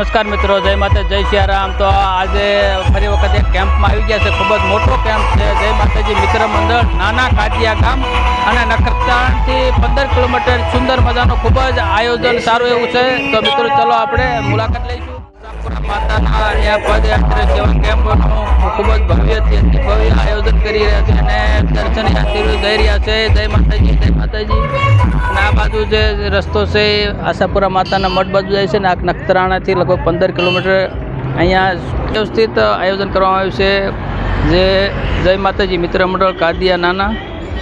નમસ્કાર મિત્રો, જય માતા જય સિયારામ. તો આજે ફરી વખત એક કેમ્પમાં આવી ગયા છે. ખૂબ જ મોટો કેમ્પ છે. જય માતાજી, મિત્ર મંડળ, નાના કાટિયા ગામ અને નખત્રાણથી પંદર કિલોમીટર સુંદર મજાનું ખૂબ જ આયોજન સારું એવું છે. તો મિત્રો, ચલો આપણે મુલાકાત લઈશું. માતાના સેવા કેમ્પનું ખૂબ જ ભવ્યથી ભવ્ય આયોજન કરી રહ્યા છે અને દર્શન યાત્રીઓ જઈ રહ્યા છે. જય માતાજી જય માતાજી. અને આ બાજુ જે રસ્તો છે એ આશાપુરા માતાના મઠ બાજુ જાય છે ને આ નખત્રાણાથી લગભગ પંદર કિલોમીટર અહીંયા વ્યવસ્થિત આયોજન કરવામાં આવ્યું છે. જે જય માતાજી, મિત્ર મંડળ કાદિયા નાના,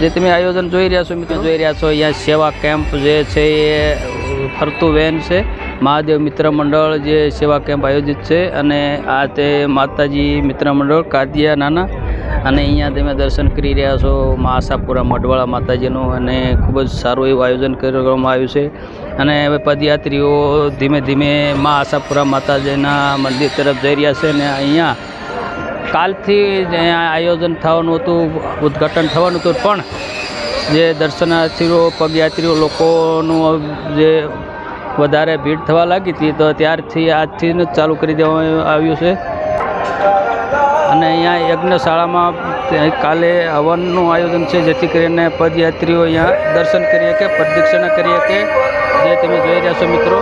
જે તમે આયોજન જોઈ રહ્યા છો, મિત્રો જોઈ રહ્યા છો, અહીંયા સેવા કેમ્પ જે છે એ ફરતું વેન છે. મહાદેવ મિત્ર મંડળ જે સેવા કેમ્પ આયોજિત છે અને આ તે માતાજી મિત્ર મંડળ કાદિયા નાના અને અહીંયા તમે દર્શન કરી રહ્યા છો મા આશાપુરા મઢવાળા માતાજીનું અને ખૂબ જ સારું એવું આયોજન કરવામાં આવ્યું છે. અને હવે પદયાત્રીઓ ધીમે ધીમે મા આશાપુરા માતાજીના મંદિર તરફ જઈ રહ્યા છે અને અહીંયા કાલથી આયોજન થવાનું હતું, ઉદ્ઘાટન થવાનું હતું. પણ જે દર્શનાર્થીઓ, પદયાત્રીઓ લોકોનું જે વધારે ભીડ થવા લાગી હતી તો ત્યારથી આજથી જ ચાલુ કરી દેવામાં આવ્યું છે. અને અહીંયા યજ્ઞશાળામાં કાલે હવનનું આયોજન છે, જેથી કરીને પદયાત્રીઓ અહીંયા દર્શન કરી શકે, પ્રદક્ષિણા કરી શકે, જે તમે જોઈ રહ્યા છો મિત્રો.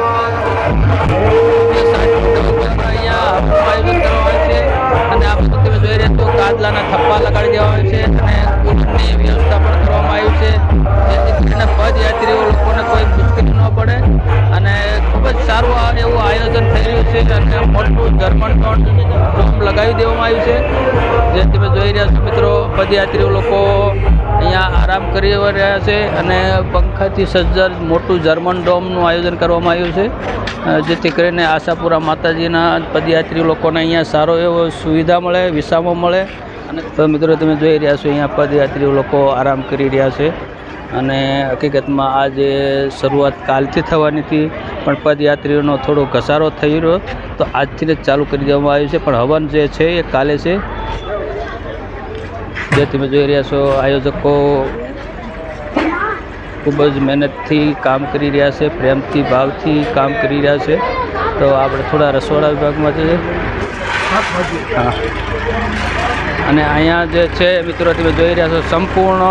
છે અને મોટું જર્મન વૃક્ષ લગાવી દેવામાં આવ્યું છે. જે તમે જોઈ રહ્યા છો મિત્રો, પદયાત્રીઓ લોકો અહીંયા આરામ કરી રહ્યા છે અને પંખાથી સજ્જર મોટું જર્મન ડોમનું આયોજન કરવામાં આવ્યું છે. જેથી કરીને આશાપુરા માતાજીના પદયાત્રી લોકોને અહીંયા સારો એવો સુવિધા મળે, વિસામો મળે. અને મિત્રો, તમે જોઈ રહ્યા છો, અહીંયા પદયાત્રીઓ લોકો આરામ કરી રહ્યા છે. અને હકીકતમાં આ જે શરૂઆત કાલથી થવાની હતી, પણ પદયાત્રીઓનો થોડો ઘસારો થઈ રહ્યો, તો આજથી જ ચાલુ કરી દેવામાં આવ્યું છે. પણ હવન જે છે એ કાલે છે. જે તમે જોઈ રહ્યા છો, આયોજકો ખૂબ જ મહેનતથી કામ કરી રહ્યા છે, પ્રેમથી, ભાવથી કામ કરી રહ્યા છે. તો આપણે થોડા રસોડા વિભાગમાં જઈએ. અને અહીંયા જે છે, મિત્રો, તમે જોઈ રહ્યા છો, સંપૂર્ણ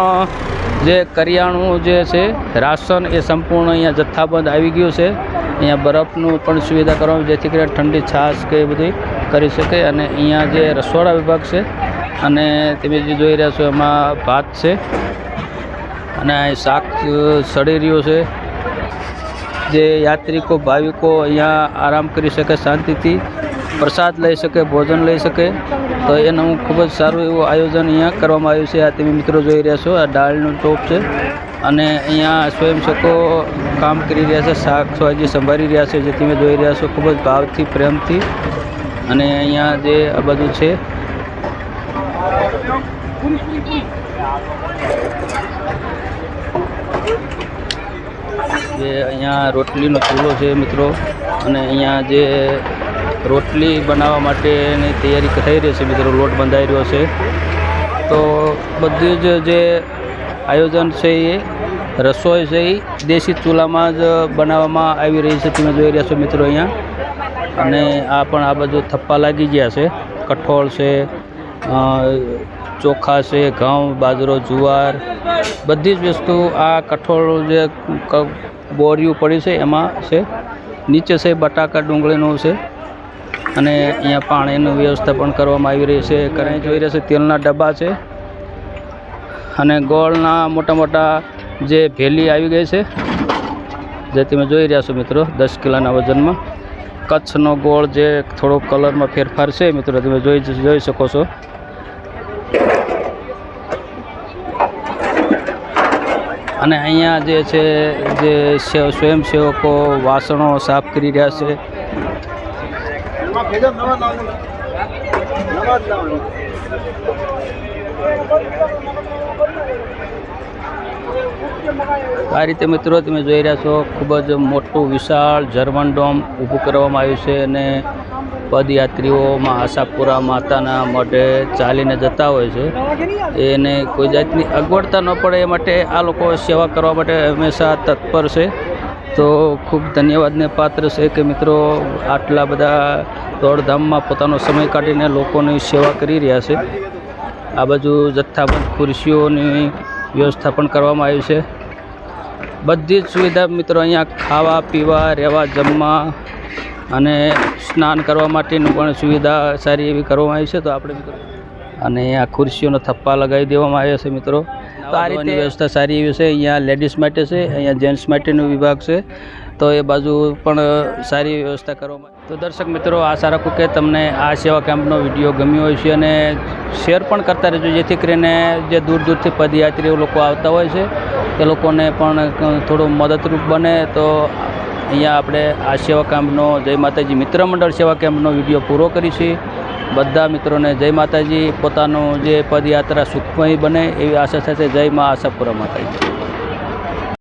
જે કરિયાણું જે છે, રાશન એ સંપૂર્ણ અહીંયા જથ્થાબંધ આવી ગયું છે. અહીંયા બરફનું પણ સુવિધા કરવામાં જેથી કરીને ઠંડી છાશ કે બધી કરી શકે. અને અહીંયા જે રસોડા વિભાગ છે, અને તમે જે જોઈ રહ્યા છો, એમાં ભાત છે, અને શાક સડી રહ્યું છે. જે યાત્રિકો, ભાવિકો અહીંયા આરામ કરી શકે શાંતિથી. પ્રસાદ લઈ શકે, ભોજન લઈ શકે. તો એનું ખૂબ જ સારું એવું આયોજન અહીંયા કરવામાં આવ્યું છે. આ તમે મિત્રો જોઈ રહ્યા છો, આ દાળનું ટોપ છે. અને અહીંયા સ્વયંસેવકો કામ કરી રહ્યા છે શાકભાજી સંભાળી રહ્યા છે જે તમે જોઈ રહ્યા છો, ખૂબ જ ભાવથી, પ્રેમથી. અને અહીંયા જે આ બધું છે, જે અહીંયા રોટલીનો ચૂલો છે મિત્રો. અને અહીંયા જે રોટલી બનાવવા માટેની તૈયારી થઈ રહી છે મિત્રો, લોટ બંધાઈ રહ્યો છે. તો બધું જ જે આયોજન છે એ, રસોઈ છે એ દેશી ચૂલામાં જ બનાવવામાં આવી રહી છે. તમે જોઈ રહ્યા છો મિત્રો અહીંયા. અને આ પણ આ બધું થપ્પા લાગી ગયા છે. કઠોળ છે ચોખા છે, ઘઉં, બાજરો, જુવાર, બધી જ વસ્તુ આ કઠોળ જે બોરિયું પડી છે એમાં છે. નીચે છે બટાકા ડુંગળીનું છે. અને અહીંયા પાણીનું વ્યવસ્થા પણ કરવામાં આવી રહી છે. કારણ જોઈ રહ્યા છે, તેલના ડબ્બા છે. અને ગોળના મોટા મોટા જે ભેલી આવી ગઈ છે, જે તમે જોઈ રહ્યા છો મિત્રો, દસ કિલોના વજનમાં. કચ્છનો ગોળ જે થોડો કલરમાં ફેરફાર છે, મિત્રો, તમે જોઈ જોઈ શકો છો. અને અહીંયા જે છે, જે સ્વયંસેવકો વાસણો સાફ કરી રહ્યા છે. આ રીતે મિત્રો તમે જોઈ રહ્યા છો, ખૂબ જ મોટું વિશાળ જર્મન ડોમ ઊભું કરવામાં આવ્યું છે અને પદયાત્રીઓમાં આશાપુરા માતાના મઢે ચાલીને જતા હોય છે. એને કોઈ જાતની અગવડતા ન પડે એ માટે આ લોકો સેવા કરવા માટે હંમેશા તત્પર છે. તો ખૂબ ધન્યવાદને પાત્ર છે કે મિત્રો આટલા બધા દોડધામમાં પોતાનો સમય કાઢીને લોકોની સેવા કરી રહ્યા છે. આ બાજુ જથ્થાબંધ ખુરશીઓની વ્યવસ્થા પણ કરવામાં આવી છે. બધી જ સુવિધા મિત્રો અહીંયા ખાવા, પીવા, રહેવા, જમવા અને સ્નાન કરવા માટેની પણ સુવિધા સારી એવી કરવામાં આવી છે. તો આપણે મિત્રો અને અહીંયા ખુરશીઓનો થપ્પા લગાવી દેવામાં આવ્યા છે મિત્રો. તો આ રીતે વ્યવસ્થા સારી એવી છે. અહીંયા લેડીઝ માટે છે અહીંયા જેન્ટ્સ માટેનો વિભાગ છે. તો એ બાજુ પણ સારી વ્યવસ્થા કરવામાં તો દર્શક મિત્રો આશા રાખું કે તમને આ સેવા કેમ્પનો વીડિયો ગમ્યો હોય છે અને શેર પણ કરતા રહેજો જેથી કરીને જે દૂર દૂરથી પદયાત્રીઓ લોકો આવતા હોય છે એ લોકોને પણ થોડું મદદરૂપ બને. તો અહીંયા આપણે આ સેવા કેમ્પનો જય માતાજી મિત્ર મંડળ સેવા કેમ્પનો વીડિયો પૂરો કરીશું. બધા મિત્રોને જય માતાજી. પોતાનું જે પદયાત્રા સુખમય બને એવી આશા સાથે જય મા આશાપુરા માતાજી.